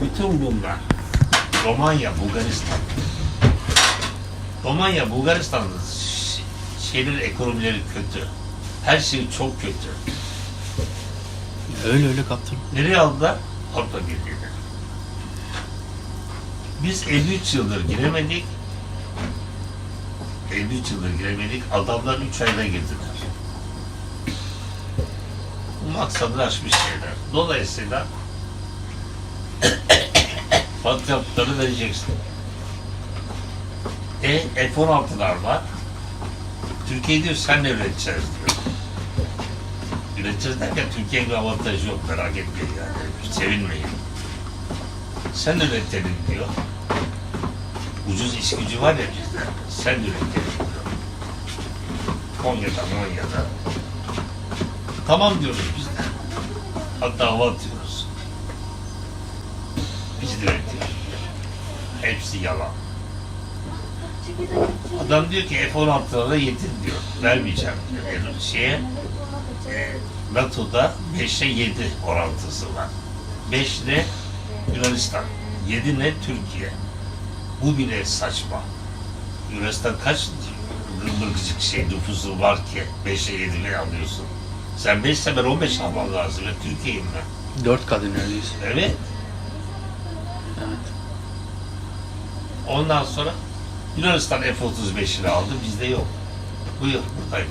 bütün bunlar Romanya, Bulgaristan. Romanya, Bulgaristan'ın ş- şeyleri, ekonomileri kötü. Her şey çok kötü. Öyle öyle kaptanım. Nereye aldılar? Avrupa Birliği'ne. Biz 53 yıldır giremedik. 53 yıldır giremedik. Adamlar 3 ayda girdiler. Maksadı aşmış şeyler. Dolayısıyla patriontları vereceksin. E, F-16'lar var. Türkiye diyor sen üreteceğiz diyor. Üreteceğiz derken Türkiye'nin avantajı yok merak etmeyin yani. Sevinmeyin. Sen üretelim diyor. Ucuz iş gücü var ya bizde. Sen üretelim diyor. Konya'da, Monya'da. Tamam diyoruz biz de. Hatta hava atıyoruz. Üretiyoruz. Hepsi yalan. Adam diyor ki F-16'lara yetin diyor. Vermeyeceğim diyor. Yani şeye, e, NATO'da 5'e 7 orantısı var. 5 ne Yunanistan, 7 ne Türkiye. Bu bile saçma. Yunanistan kaç gıcık şey nüfusu var ki 5'e 7 ne alıyorsun? Sen 5 ise ben 15 alman lazım. Türkiye'yim ben. Dört kadın neredeyiz. Evet. Ondan sonra Yunanistan F-35'ini aldı, bizde yok. Bu yok, buradaydı.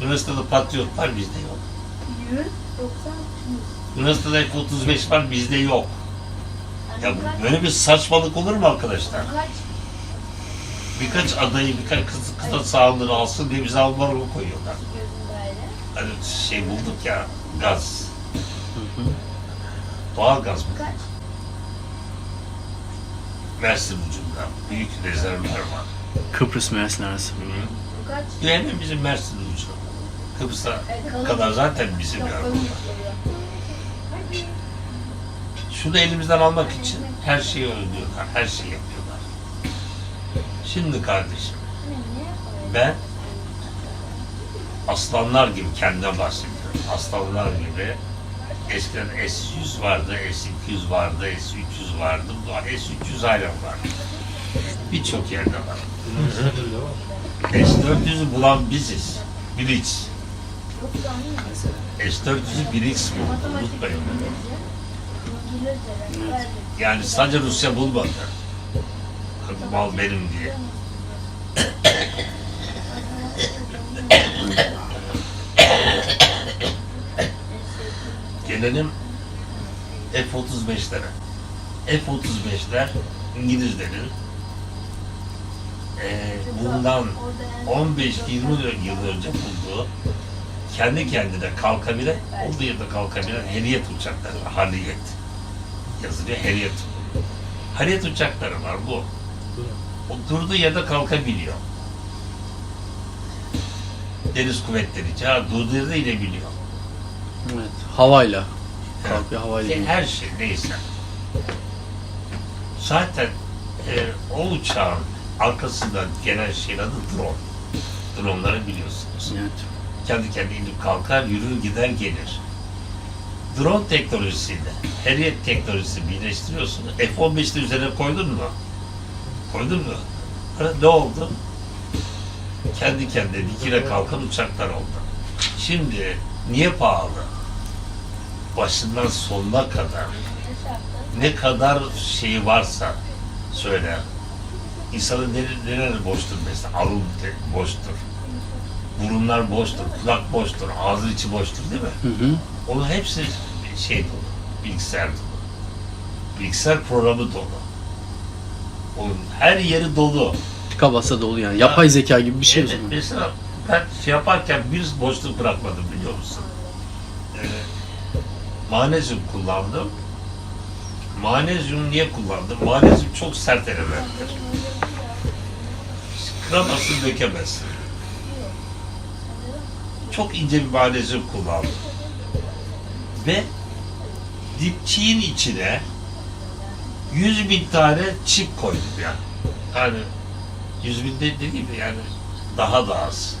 Yunanistan'da Patriot var, bizde yok. 190 Yunanistan'da F-35 var, bizde yok. Ya böyle bir saçmalık olur mu arkadaşlar? Kaç? Birkaç adayı, birkaç kız, kıta sahanları alsın diye bize Alman'a koyuyorlar. Hani şey bulduk ya, gaz. Doğal gaz bu. Kaç? Mersin ucunda. Büyük rezervler var. Kıbrıs Mersin arası. Hı? Hemen bizim Mersin ucu. Kıbrıs'a E, kadar zaten bizim yani. Şunu elimizden almak için her şeyi öldürüyorlar, her şeyi yapıyorlar. Şimdi kardeşim, ben aslanlar gibi kendime bahsediyorum. Aslanlar gibi eskiden S100 vardı, S200 vardı, S300 vardı, bu S300 hala var. Birçok yerde var. S400'ü bulan biziz. Bilic. S400'ü Bilic buldu, unutmayın. Yani sadece Rusya bulmadı. Mal benim diye. Gelelim F-35'lere. F-35'ler İngilizlerin eee, bundan 15-20 yıl önce bulduğu kendi kendine kalkabilen, olduğu yerde kalkabilen Harriet uçakları var. Harriet. Yazılıyor Harriet. Harriet uçakları var bu. O durduğu yerde kalkabiliyor. Deniz kuvvetleri çağır, durduğu yerde inebiliyor. Evet. Havayla. Kalkıyor havayla. E, her şey neyse. Zaten e, o uçağın arkasından gelen şeyin adı drone. Droneları biliyorsunuz. Evet. Kendi kendine inip kalkar, yürür gider gelir. Drone teknolojisiyle Harriet teknolojisini birleştiriyorsun. F-15'te üzerine koydun mu? Koydun mu? Ha, ne oldu? Kendi kendine dikine kalkan uçaklar oldu. Şimdi niye pahalı? Başından sonuna kadar ne kadar şeyi varsa söyle. İnsanın neler boştur mesela? Alın boştur. Burunlar boştur, kulak boştur, ağzın içi boştur değil mi? Hı hı. Onun hepsi şey dolu, bilgisayar dolu. Bilgisayar programı dolu. Onun her yeri dolu. Tıka basa dolu yani. Yapay zeka gibi bir şey Evet, mesela ben şey yaparken bir boşluk bırakmadım biliyor musun? Ee, manezyum kullandım. Manezyum niye kullandım? Manezyum çok sert elementtir. Kıramazsın, dökemezsin. Çok ince bir manezyum kullandım. Ve dipçiğin içine 100 bin tane çip koydum yani. Yani 100 bin de dediğim yani daha da az.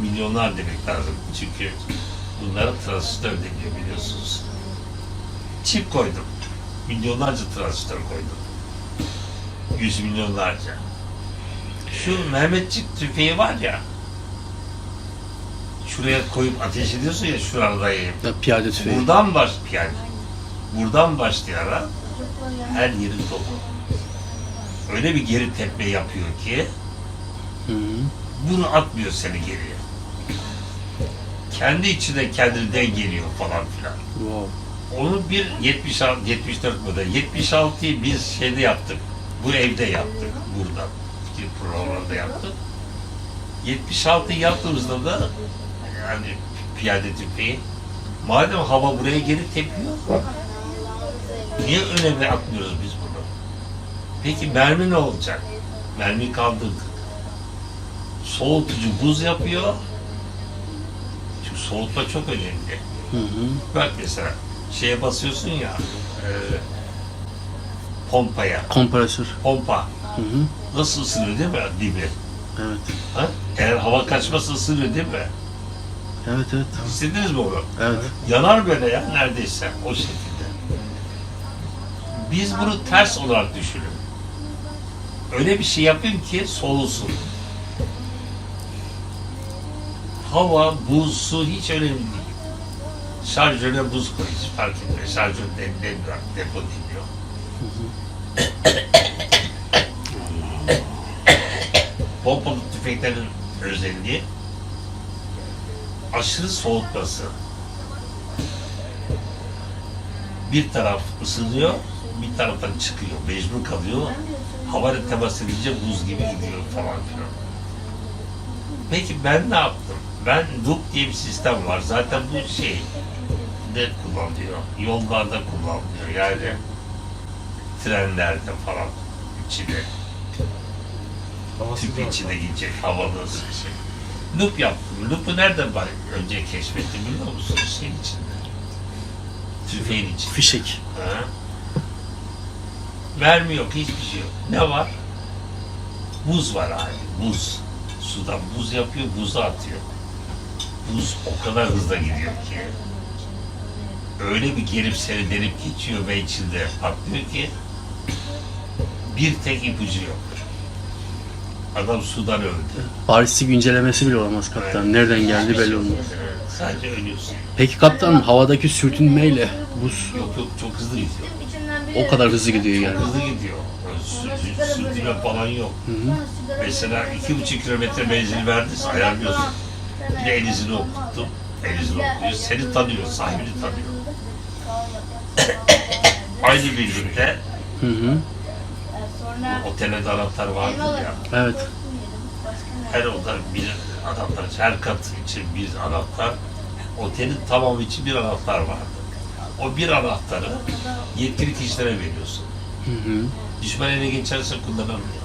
Milyonlar demek lazım. Çünkü bunlara transistör deniyor biliyorsunuz. Çip koydum. Milyonlarca transistör koydum. Yüz milyonlarca. Şu Mehmetçik tüfeği var ya, şuraya koyup ateş ediyorsun ya şuradayım. Ya, piyade tüfeği. Buradan baş yani buradan başlayarak her yeri dolu. Öyle bir geri tepme yapıyor ki Hı hı. bunu atmıyor seni geriye. Kendi içinde kendini dengeliyor falan filan. Wow. Onu bir 76, 74 model. 76'yı biz şeyde yaptık. Bu evde yaptık. Burada. İki programda yaptık. 76 yaptığımızda da yani piyade tüfeği madem hava buraya geri tepiyor niye önemli atmıyoruz biz bunu? Peki mermi ne olacak? Mermi kaldırdık. Soğutucu buz yapıyor. Çünkü soğutma çok önemli. Hı hı. Bak mesela şeye basıyorsun ya e, pompaya. Kompresör. Pompa. Hı hı. Nasıl ısınıyor değil mi dibi? Evet. Ha? Eğer hava kaçması ısınıyor değil mi? Evet evet. Hissediniz mi onu? Evet. Yanar böyle ya neredeyse o şekilde. Biz bunu ters olarak düşünün. Öyle bir şey yapayım ki soğusun. Hava, buz, su hiç önemli değil. Şarjöre buz koy, hiç fark etmiyor. Şarjör demlemiyor, depo dinliyor. Pompalı tüfeklerin özelliği aşırı soğutması. Bir taraf ısınıyor, bir taraftan çıkıyor, mecbur kalıyor. Havayla temas edince buz gibi gidiyor falan filan. Peki ben ne yaptım? Ben loop diye bir sistem var. Zaten bu şey de kullanılıyor. Yollarda kullanılıyor. Yani trenlerde falan içinde. Tüp içine gidecek havalı şey. Loop yaptım. Loop'u nereden var? önce keşfettim biliyor musun? Şeyin içinde. Tüfeğin içinde. Fişek. Ha? Mermi yok, hiçbir şey yok. Ne var? Buz var abi, buz. Sudan buz yapıyor, buzu atıyor. Buz o kadar hızla gidiyor ki. Öyle bir gelip seni delip geçiyor ve içinde patlıyor ki bir tek ipucu yok. Adam sudan öldü. Paris'i güncellemesi bile olamaz kaptan. Nereden geldi belli olmaz. Evet, Sadece ölüyorsun. Peki kaptanım havadaki sürtünmeyle buz Yok yok çok hızlı gidiyor. o kadar hızlı gidiyor yani. Hızlı gidiyor. Sürtü- Sürtünme falan yok. Hı hı. Mesela iki buçuk kilometre menzil verdiyse ayarlıyorsun. De elizini okuttum. Elizini okuyor. Seni tanıyor, sahibini tanıyor. Aynı birlikte Hı hı. Sonra otelde anahtar vardır ya. Evet. Her oda bir anahtar, her kat için bir anahtar. Otelin tamamı için bir anahtar vardı. O bir anahtarı yetkili kişilere veriyorsun. Hı hı. Düşman ele geçerse kullanamıyor.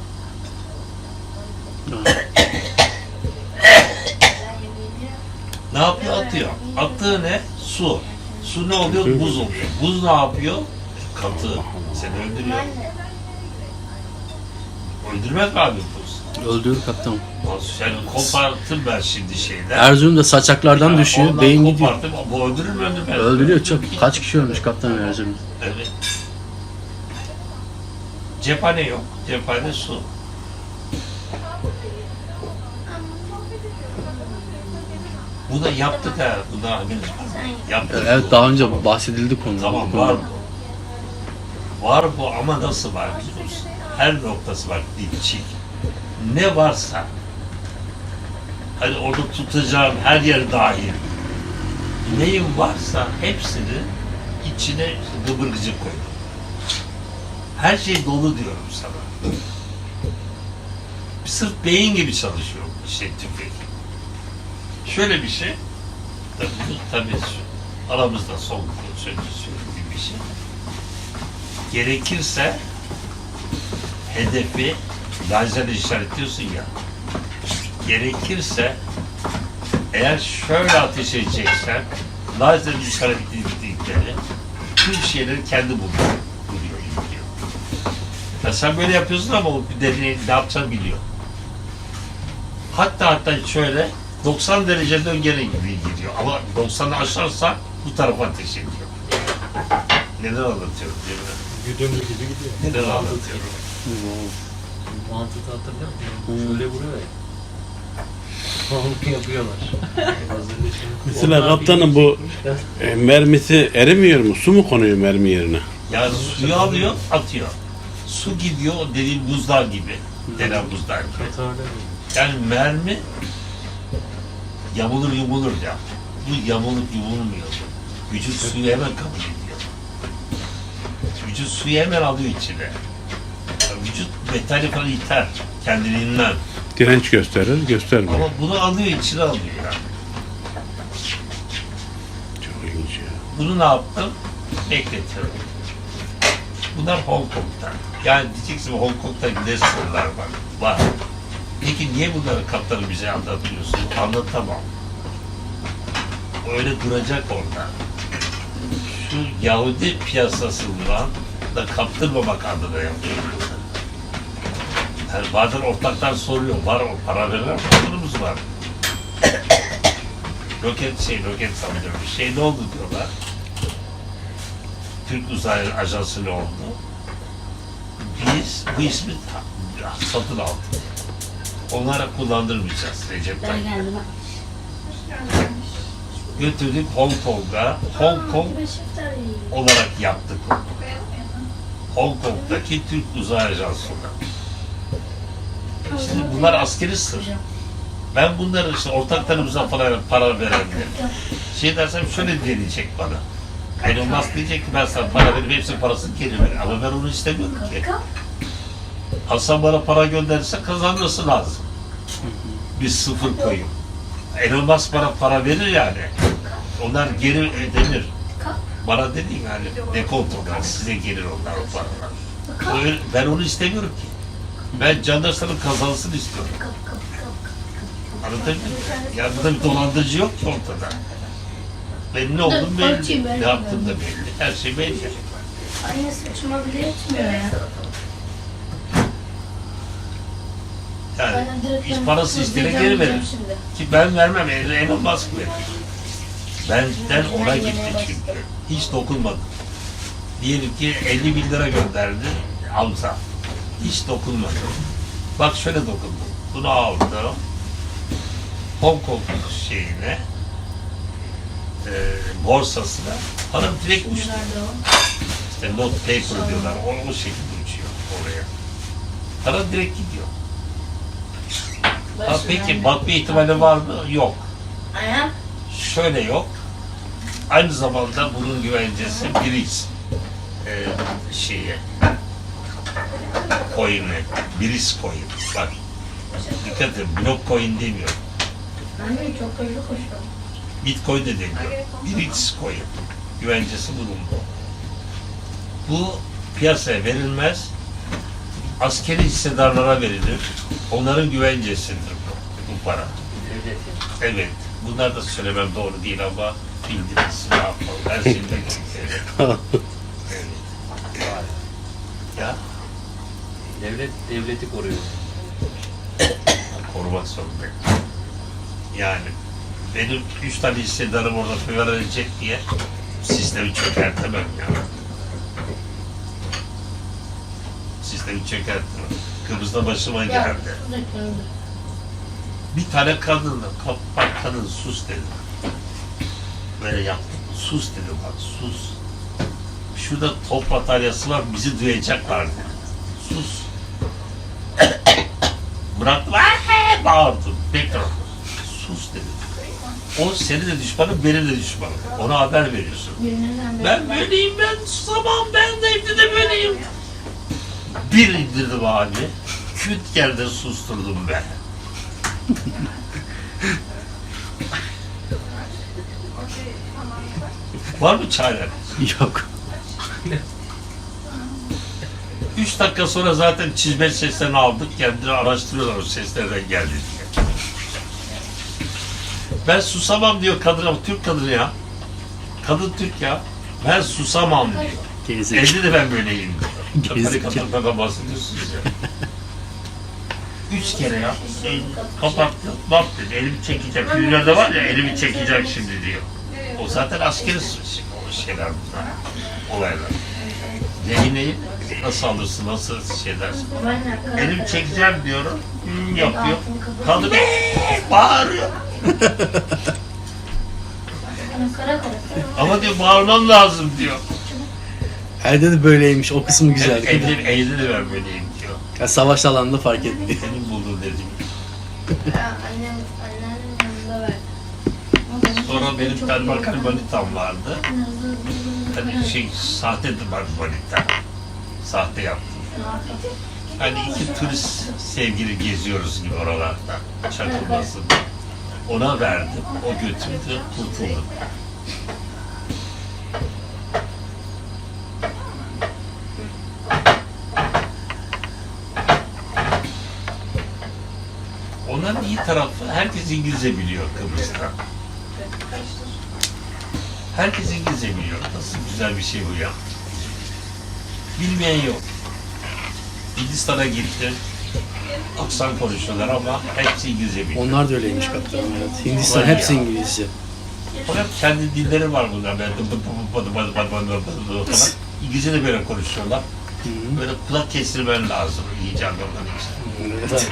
Ne yapıyor? Atıyor. Attığı ne? Su. Su ne oluyor? Buz oluyor. Buz ne yapıyor? Katı. Seni öldürüyor. Öldürmez mi abi buz? Öldürür kaptanım. Yani kopartır ben şimdi şeyden. Erzurum'da saçaklardan düşüyor, Ondan beyin gidiyor. kopartır. Bu öldürür mü öldürmez mi? Öldürüyor çok. Kaç kişi ölmüş kaptanım Erzurum'da? Evet. Cephane yok. Cephane su. Bu da yaptık ha. Bu da var mı? Yaptık. Evet daha önce bahsedildi konuda. Tamam bu var bu. Var bu ama nasıl var biliyor musun? Her noktası var dipçik. Ne varsa hani onu tutacağım her yer dahil. Neyin varsa hepsini içine gıbırgıcı koydum. Her şey dolu diyorum sana. Sırf beyin gibi çalışıyor işte tüfek. Şöyle bir şey. Tabii, tabii aramızda son sözü söylediğim bir şey. Gerekirse hedefi lazerle işaretliyorsun ya. Gerekirse eğer şöyle ateş edeceksen lazer işaretledikleri tüm şeyleri kendi buluyor. Buluyor, biliyor. Ya sen böyle yapıyorsun ama o deney ne yapacağını biliyor. Hatta hatta şöyle 90 derece dön geri gidiyor. Ama 90'ı aşarsa bu tarafa ateş ediyor. Neden anlatıyorum mi? Güdümlü gibi gidiyor. Neden anlatıyorum? Mantığı hatırlıyor musun? Şöyle vuruyor ya. Onu yapıyorlar. Mesela Onlar kaptanım bir- bu e, mermisi erimiyor mu? Su mu konuyor mermi yerine? Ya suyu alıyor, atıyor. Su gidiyor o dediğin buzlar gibi. Denen buzlar gibi. Yani mermi yamulur yumulur ya. Bu yamulup yumulmuyor. Vücut suyu hemen kabul ediyor. Vücut suyu hemen alıyor içine. Vücut metali falan iter kendiliğinden. Direnç gösterir, göstermiyor. Ama bunu alıyor içine alıyor yani. Çok ilginç ya. Bunu ne yaptım? Bekletiyorum. Bunlar Hong Kong'dan. Yani diyeceksin Hong Kong'da ne sırlar var? Var. Peki niye bunları kaptanı bize anlatıyorsun? Anlatamam. Öyle duracak orada. Şu Yahudi piyasasından da kaptırmamak adına yapıyorum. Yani bazen ortaklar soruyor, var o para verilen kaptanımız var. roket şey, roket sanıyorum. Şey ne oldu diyorlar. Türk Uzay Ajansı ne oldu? Biz bu ismi satın aldık. Onlara kullandırmayacağız Recep Ben Tayyip. geldim. Götürdük Hong Kong'a. Hong Kong olarak yaptık. Hong Kong'daki Türk Uzay Ajansı'na. Şimdi bunlar askeri sır. Ben bunları işte ortaklarımıza falan para verenler. Şey dersem şöyle diyecek bana. Elon Musk diyecek ki ben sana para verip hepsinin parasını geri ver. Ama ben onu istemiyorum ki. Hasan bana para gönderirse kazanması lazım. Bir sıfır koyayım. Elon Musk bana para verir yani. Onlar geri ödenir. Bana dediğin yani dekontolar size gelir onlar o paralar. Öyle- ben onu istemiyorum ki. Ben Candarsa'nın kazansın istiyorum. Anlatabildim mi? Ya burada bir dolandırıcı yok ki ortada. Ben ne oldum belli. Ne yaptım da belli. Her şey belli. Anne saçıma bile yetmiyor ya. Yani hiç parası isteyene geri verir. Ki ben vermem. El- Elon Musk verir. Benden ona gitti çünkü. Hiç dokunmadım. Diyelim ki 50 bin lira gönderdi. Alsa. Hiç dokunmadım. Bak şöyle dokundum. Bunu aldım. Hong Kong şeyine e, borsasına param direkt uçtu. İşte not paper diyorlar. O, o şekilde uçuyor oraya. Para direkt gidiyor. Ha, peki batma ihtimali var mı? Yok. Şöyle yok. Aynı zamanda bunun güvencesi Biriz e, şeyi coin'i. Biriz coin. Bak. Dikkat edin. Block coin demiyor. Anne çok hızlı koşuyor. Bitcoin de demiyor. Biriz coin. Güvencesi bunun bu. Bu piyasaya verilmez. Askeri hissedarlara verilir. Onların güvencesidir bu, bu para. Evet. Bunlar da söylemem doğru değil ama bildiniz. Ne yapalım? Her şeyi de evet. Ya Devlet devleti koruyor. korumak zorundayım. Yani benim üç tane hissedarım orada verilecek diye sistemi çökertemem ya. Sistemi çökertemem. Kıbrıs'ta başıma geldi. Bir tane kadınla, kap, bak kadın sus dedi. Böyle yaptı. Sus dedi bak sus. Şurada top bataryası var bizi duyacaklar. Sus. Bıraktım. "Aa!" bağırdım. Tekrar. Sus dedi. O senin de düşmanın, benim de düşmanım. Ona haber veriyorsun. Ben böyleyim, ben susamam, ben de evde de böyleyim. Bir indirdim abi. Küt yerde susturdum ben. Var mı çare? Yok. Üç dakika sonra zaten çizme seslerini aldık. Kendileri araştırıyorlar o ses nereden geldi diye. Ben susamam diyor kadın ama Türk kadını ya. Kadın Türk ya. Ben susamam diyor. Gerizekalı. Evde de ben böyleyim. Gerizekalı. Karikatürden bahsediyorsunuz ya. Üç kere ya. Kapattı. Bak dedi elimi çekecek. Filmlerde var ya elimi çekecek şimdi diyor. O zaten askeri suç. O şeyler bunlar. Olaylar. Rehineyi nasıl alırsın, nasıl şey kara Elim çekeceğim diyorum. Hmm, yapıyor. Kadın "Eee!" bağırıyor. Ben kara kara. Ama diyor bağırmam lazım diyor. Elde de böyleymiş. O kısmı güzel. Evde, evde de ben böyleyim diyor. Ya savaş alanında fark etmiyor. Senin buldun dedim. Ya annem, anneannemin yanında verdi. Sonra benim termal iyi. manitam vardı. Hani şey sahte manita. Sahte yaptım. Hani iki turist sevgili geziyoruz gibi oralarda. Çakılmasın. Ona verdim. O götürdü. Kurtuldum. Onların iyi tarafı herkes İngilizce biliyor Kıbrıs'ta. Herkes İngilizce biliyor. Nasıl güzel bir şey bu ya. Bilmeyen yok. Hindistan'a gittim. Aksan konuşuyorlar ama hepsi İngilizce biliyor. Onlar da öyleymiş kaptan. Evet. Hindistan Var hepsi ya. İngilizce. Fakat kendi dilleri var bunlar. Böyle dı falan. İngilizce de böyle konuşuyorlar. Böyle kulak kestirmen lazım iyice için. Evet.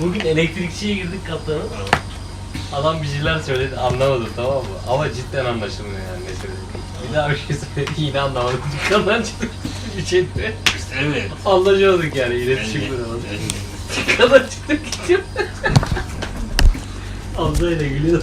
Bugün elektrikçiye girdik kaptanım. Adam bir şeyler söyledi anlamadım tamam mı? Ama cidden anlaşılmıyor yani ne söyledi. Bir daha bir şey söyledi yine anlamadım. Dükkandan çıktık bir şeydi. İşte evet. Anlaşamadık yani iletişim kuramadık. Dükkandan çıktık gidiyor. Ablayla gülüyor.